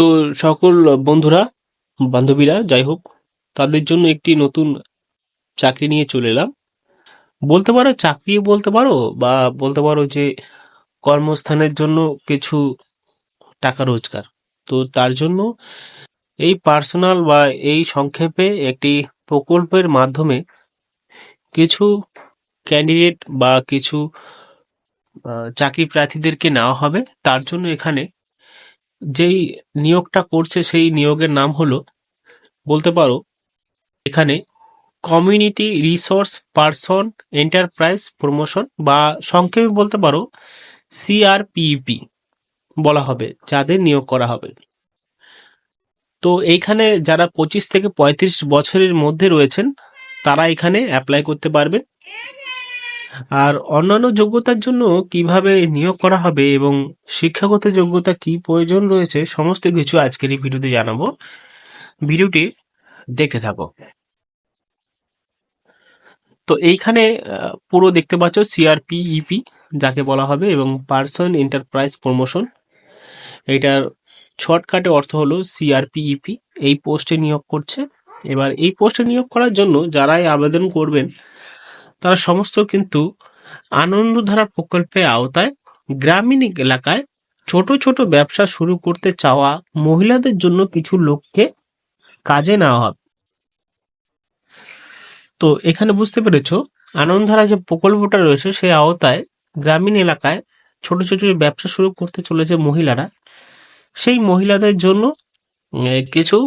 তো সকল বন্ধুরা, বান্ধবীরা, যাই হোক, তাদের জন্য একটি নতুন চাকরি নিয়ে চলে এলাম। বলতে পারো চাকরি বলতে পারো বা বলতে পারো যে কর্মস্থানের জন্য কিছু টাকা রোজগার। তো তার জন্য এই পার্সোনাল বা এই সংক্ষেপে একটি প্রকল্পের মাধ্যমে কিছু ক্যান্ডিডেট বা কিছু চাকরি প্রার্থীদেরকে নেওয়া হবে। তার জন্য এখানে যেই নিয়োগটা করছে সেই নিয়োগের নাম হলো, বলতে পারো, এখানে community resource person enterprise promotion বা সংক্ষেপে বলতে পারো সিআরপিইপি বলা হবে, যাদের নিয়োগ করা হবে। তো এইখানে যারা পঁচিশ থেকে পঁয়ত্রিশ বছরের মধ্যে রয়েছেন, তারা এখানে অ্যাপ্লাই করতে পারবেন। আর অন্যান্য যোগ্যতার জন্য কীভাবে নিয়োগ করা হবে এবং শিক্ষাগত যোগ্যতা কি প্রয়োজন রয়েছে, সমস্ত কিছু আজকের এই ভিডিওতে জানাব। ভিডিওটি দেখতে থাকো। তো এইখানে পুরো দেখতে পাচ্ছ সিআরপি ইপি যাকে বলা হবে, এবং পার্সন এন্টারপ্রাইজ প্রমোশন এটার শর্টকাটে অর্থ হলো সিআরপি ইপি এই পোস্টে নিয়োগ করছে। এবার এই পোস্টে নিয়োগ করার জন্য যারাই আবেদন করবেন তারা সমস্ত কিন্তু আনন্দধারা প্রকল্পের আওতায় গ্রামীণ এলাকায় ছোট ছোট ব্যবসা শুরু করতে চাওয়া মহিলাদের জন্য কিছু লোককে কাজে নেওয়া হবে। তো এখানে বুঝতে পেরেছ, আনন্দধারা যে প্রকল্পটা রয়েছে সেই আওতায় গ্রামীণ এলাকায় ছোট ছোট ব্যবসা শুরু করতে চলেছে মহিলারা, সেই মহিলাদের জন্য কিছু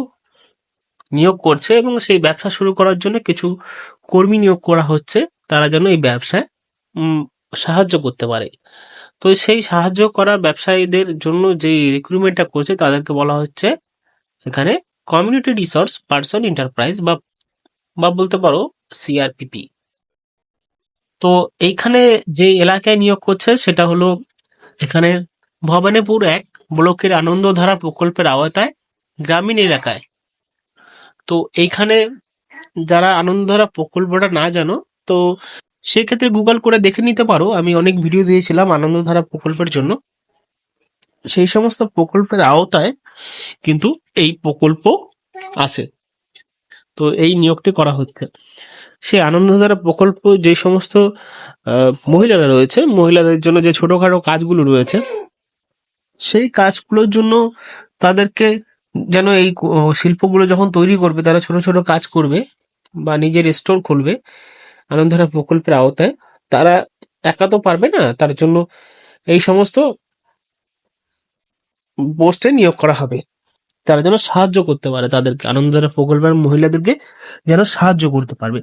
নিয়োগ করছে এবং সেই ব্যবসা শুরু করার জন্য কিছু কর্মী নিয়োগ করা হচ্ছে। তারা যেন এই ব্যবসায় সাহায্য করতে পারে। তো সেই সাহায্য করা ব্যবসায়ীদের জন্য যে রিক্রুটমেন্টটা করছে, তাদেরকে বলা হচ্ছে এখানে কমিউনিটি রিসোর্স পার্সন এন্টারপ্রাইজ বা বা বলতে পারো সিআরপিপি তো এইখানে যে এলাকায় নিয়োগ করছে, সেটা হলো এখানে ভবানীপুর এক ব্লকের আনন্দধারা প্রকল্পের আওতায় গ্রামীণ এলাকায়। তো এইখানে যারা আনন্দধারা প্রকল্পটা না জানো তো সেক্ষেত্রে গুগল করে দেখে নিতে পারো। আমি অনেক ভিডিও দিয়েছিলাম আনন্দধারা প্রকল্পের জন্য। সেই সমস্ত প্রকল্পের আওতায় কিন্তু এই প্রকল্প আছে। তো এই নিয়োগটি করা হচ্ছে। সেই আনন্দধারা প্রকল্প যে সমস্ত মহিলারা রয়েছে, মহিলাদের জন্য যে ছোটখাটো কাজগুলো রয়েছে, সেই কাজগুলোর জন্য তাদেরকে যেন এই শিল্পগুলো যখন তৈরি করবে, তারা ছোট ছোট কাজ করবে বা নিজের স্টোর খুলবে আনন্দধারা প্রকল্পের আওতায় তারা একা তো পারবে না, তার জন্য এই সমস্ত পোস্টে নিয়োগ করা হবে। তারা যেন সাহায্য করতে পারে তাদেরকে, আনন্দধারা প্রকল্পের মহিলাদেরকে যেন সাহায্য করতে পারবে।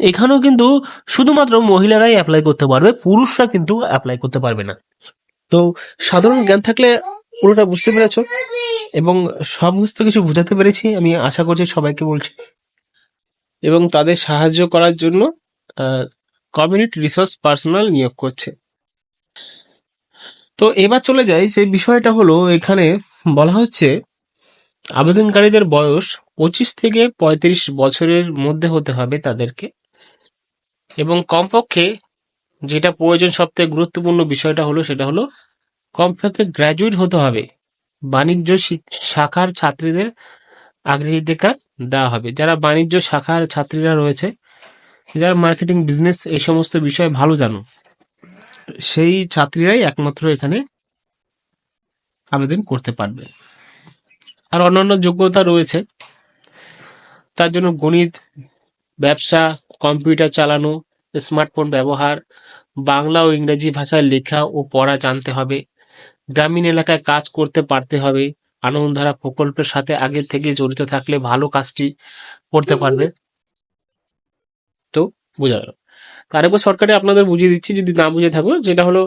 এখানেও কিন্তু শুধুমাত্র মহিলারাই অ্যাপ্লাই করতে পারবে, পুরুষরা কিন্তু অ্যাপ্লাই করতে পারবে না। তো সাধারণ জ্ঞান থাকলে পুরোটা বুঝতে পেরেছ এবং সমস্ত কিছু বোঝাতে পেরেছি। আমি আশা করছি সবাইকে বলছি। এবং তাদের সাহায্য করার জন্য কমিউনিটি রিসোর্স পার্সোনাল নিয়োগ করছে। তো এবার চলে যাই, সেই বিষয়টা হলো এখানে বলা হচ্ছে, আবেদনকারীদের বয়স পঁচিশ থেকে পঁয়ত্রিশ বছরের মধ্যে হতে হবে তাদেরকে। এবং কমপক্ষে যেটা প্রয়োজন সবথেকে গুরুত্বপূর্ণ বিষয়টা হলো, সেটা হলো কমপক্ষে গ্র্যাজুয়েট হতে হবে। বাণিজ্য শাখার ছাত্রীদের অগ্রাধিকার দেওয়া হবে। যারা বাণিজ্য শাখার ছাত্রীরা রয়েছে যারা মার্কেটিং বিজনেস এই সমস্ত বিষয়ে ভালো জানো, সেই ছাত্রীরাই একমাত্র এখানে আবেদন করতে পারবে। আর অন্যান্য যোগ্যতা রয়েছে, তার জন্য গণিত, ব্যবসা কম্পিউটার চালানো স্মার্টফোন ব্যবহার, বাংলা ও ইংরেজি ভাষায় লেখা ও পড়া জানতে হবে, গ্রামীণ এলাকায় কাজ করতে পারতে হবে আনন্দধারা প্রকল্পের সাথে আগে থেকে জড়িত থাকলে ভালো কাজটি করতে পারবে। বোঝা গেল। আরেকবার সরকারি আপনাদের বুঝিয়ে দিচ্ছি, যদি না বুঝে থাকো, যেটা হলো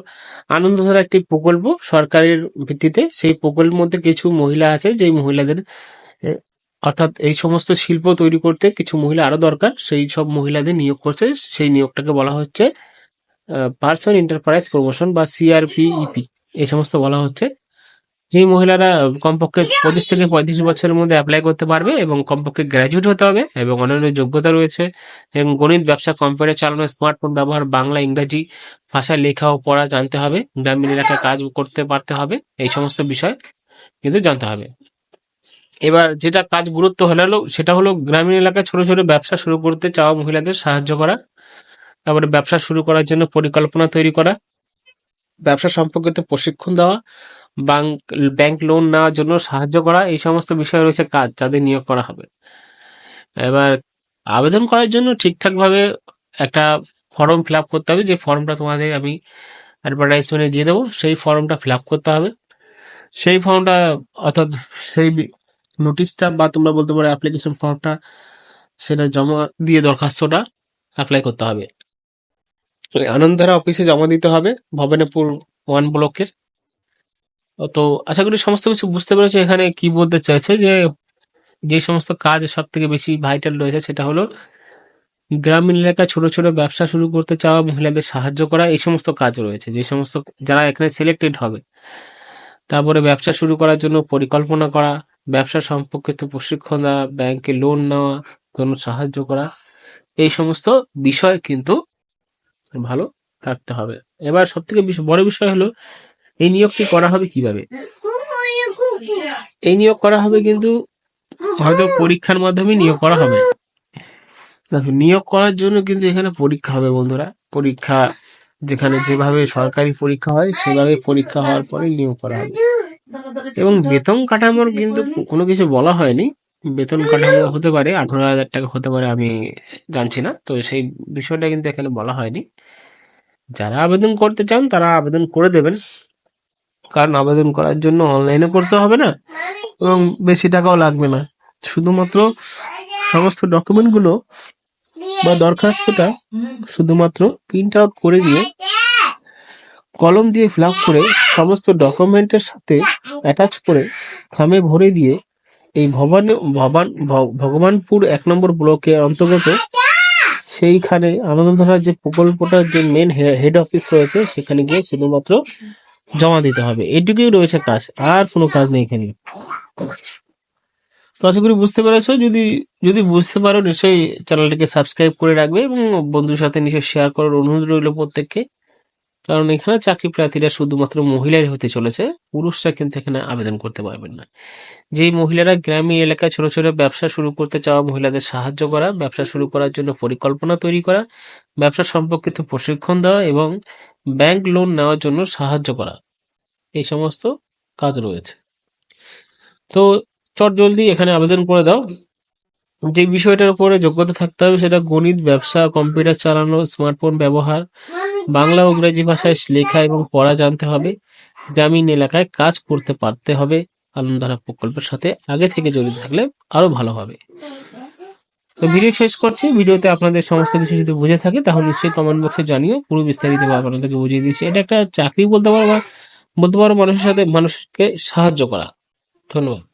আনন্দধারা একটি প্রকল্প সরকারের ভিত্তিতে। সেই প্রকল্পের মধ্যে কিছু মহিলা আছে, যেই মহিলাদের অর্থাৎ এই সমস্ত শিল্প তৈরি করতে কিছু মহিলা আরও দরকার, সেই সব মহিলাদের নিয়োগ করছে। সেই নিয়োগটাকে বলা হচ্ছে পার্সন এন্টারপ্রাইজ প্রমোশন বা সিআরপিইপি। এই সমস্ত বলা হচ্ছে। যেই মহিলারা কমপক্ষে পঁচিশ থেকে পঁয়ত্রিশ বছরের মধ্যে অ্যাপ্লাই করতে পারবে এবং কমপক্ষে গ্র্যাজুয়েট হতে হবে এবং অন্যান্য যোগ্যতা রয়েছে। এবং গণিত, ব্যবসা কম্পিউটার চালানো স্মার্টফোন ব্যবহার, বাংলা, ইংরাজি ভাষায় লেখা ও পড়া জানতে হবে। গ্রামীণ এলাকায় কাজ করতে পারতে হবে, এই সমস্ত বিষয় কিন্তু জানতে হবে। এবার যেটা কাজ গুরুত্ব হলো সেটা হলো গ্রামীণ এলাকায় ছোট ছোট ব্যবসা শুরু করতে চাওয়া মহিলাদের সাহায্য করা, তারপরে ব্যবসা শুরু করার জন্য পরিকল্পনা তৈরি করা, ব্যবসা সম্পর্কিত প্রশিক্ষণ দেওয়া ব্যাংক লোন নেওয়ার জন্য সাহায্য করা, এই সমস্ত বিষয় রয়েছে কাজ যাদের নিয়োগ করা হবে। এবার আবেদন করার জন্য ঠিকঠাকভাবে একটা ফর্ম ফিল আপ করতে হবে। যে ফর্মটা তোমাদের আমি অ্যাডভার্টাইজমেন্টে দিয়ে দেবো, সেই ফর্মটা ফিল আপ করতে হবে। সেই ফর্মটা অর্থাৎ সেই নোটিশটা বা তোমরা বলতে পারো অ্যাপ্লিকেশন ফর্মটা সেটা জমা দিয়ে দরখাস্তটা অ্যাপ্লাই করতে হবে। আনন্দধারা অফিসে জমা দিতে হবে, ভবানীপুর ওয়ান ব্লকের তো আশা করি সমস্ত কিছু বুঝতে পেরেছ। এখানে কি বলতে চাইছে যে যে সমস্ত কাজ সব থেকে বেশি ভাইটাল রয়েছে সেটা হলো গ্রামীণ এলাকায় ছোট ছোট ব্যবসা শুরু করতে চাওয়া মহিলাদের সাহায্য করা, এই সমস্ত কাজ রয়েছে। যে সমস্ত যারা এখানে সিলেক্টেড হবে, তারপরে ব্যবসা শুরু করার জন্য পরিকল্পনা করা, ব্যবসা সম্পর্কিত প্রশিক্ষণ দেওয়া ব্যাংকে লোন নেওয়া জন্য সাহায্য করা, এই সমস্ত বিষয় কিন্তু ভালো রাখতে হবে। এবার সব থেকে বড় বিষয় হলো এই নিয়োগটি করা হবে কীভাবে? এই নিয়োগ করা হবে কিন্তু হয়তো পরীক্ষার মাধ্যমে নিয়োগ করা হবে। দেখো, নিয়োগ করার জন্য কিন্তু এখানে পরীক্ষা হবে বন্ধুরা। পরীক্ষা যেখানে যেভাবে সরকারি পরীক্ষা হয়, সেভাবে পরীক্ষা হওয়ার পরে নিয়োগ করা হবে। এবং বেতন কাঠামোর কিন্তু কোনো কিছু বলা হয়নি। বেতন কাঠামো হতে পারে, আঠারো হাজার টাকা হতে পারে, আমি জানছি না। তো সেই বিষয়টা কিন্তু এখানে বলা হয়নি। যারা আবেদন করতে চান, তারা আবেদন করে দেবেন। কারণ আবেদন করার জন্য অনলাইনে করতে হবে না। এবং বেশি টাকাও লাগবে না। শুধুমাত্র সমস্ত ডকুমেন্টগুলো বা দরখাস্তটা শুধুমাত্র প্রিন্ট আউট করে দিয়ে কলম দিয়ে ফিল করে সমস্ত ডকুমেন্টের সাথে অ্যাটাচ করে খামে ভরে দিয়ে এই ভবান ভবান ভগবানপুর এক নম্বর ব্লকের অন্তর্গত সেইখানে আনন্দধারার যে প্রকল্পটার যে মেন হেড অফিস রয়েছে, সেখানে গিয়ে শুধুমাত্র জমা দিতে হবে। এটুকুই রয়েছে কাজ, আর কোনো কাজ নেই এখানে। তো আশা করি বুঝতে পেরেছ, যদি যদি বুঝতে পারো, নিশ্চয়ই চ্যানেলটিকে সাবস্ক্রাইব করে রাখবে এবং বন্ধুর সাথে নিশ্চয়ই শেয়ার করার অনুরোধ রইল প্রত্যেককে। কারণ এখানে চাকরি প্রার্থীরা শুধুমাত্র মহিলাই হতে চলেছে, পুরুষরা কিন্তু এখানে আবেদন করতে পারবেন না। যেই মহিলারা গ্রামীণ এলাকায় ছোট ছোট ব্যবসা শুরু করতে চাওয়া মহিলাদের সাহায্য করা, ব্যবসা শুরু করার জন্য পরিকল্পনা তৈরি করা, ব্যবসা সম্পর্কিত প্রশিক্ষণ দেওয়া এবং ব্যাংক লোন নেওয়ার জন্য সাহায্য করা। এই সমস্ত কাজ রয়েছে। তো চট জলদি এখানে আবেদন করে দাও। যে বিষয়টার উপরে যোগ্যতা থাকতে হবে সেটা গণিত, ব্যবসা, কম্পিউটার চালানো, স্মার্টফোন ব্যবহার, বাংলা ও ইংরেজি ভাষায় লেখা এবং পড়া জানতে হবে, গ্রামীণ এলাকায় কাজ করতে পারতে হবে আনন্দধারা প্রকল্পের সাথে আগে থেকে জড়িত থাকলে আরও ভালো হবে। তো ভিডিও শেষ করছি। ভিডিওতে আপনাদের সমস্ত কিছু যদি বুঝে থাকে, তাহলে নিশ্চয়ই কমেন্ট বক্সে জানিও। পুরো বিস্তারিত আপনাদেরকে বুঝিয়ে দিচ্ছি এটা একটা চাকরি বলতে পারো বা বলতে পারো মানুষের সাথে, মানুষকে সাহায্য করা। ধন্যবাদ।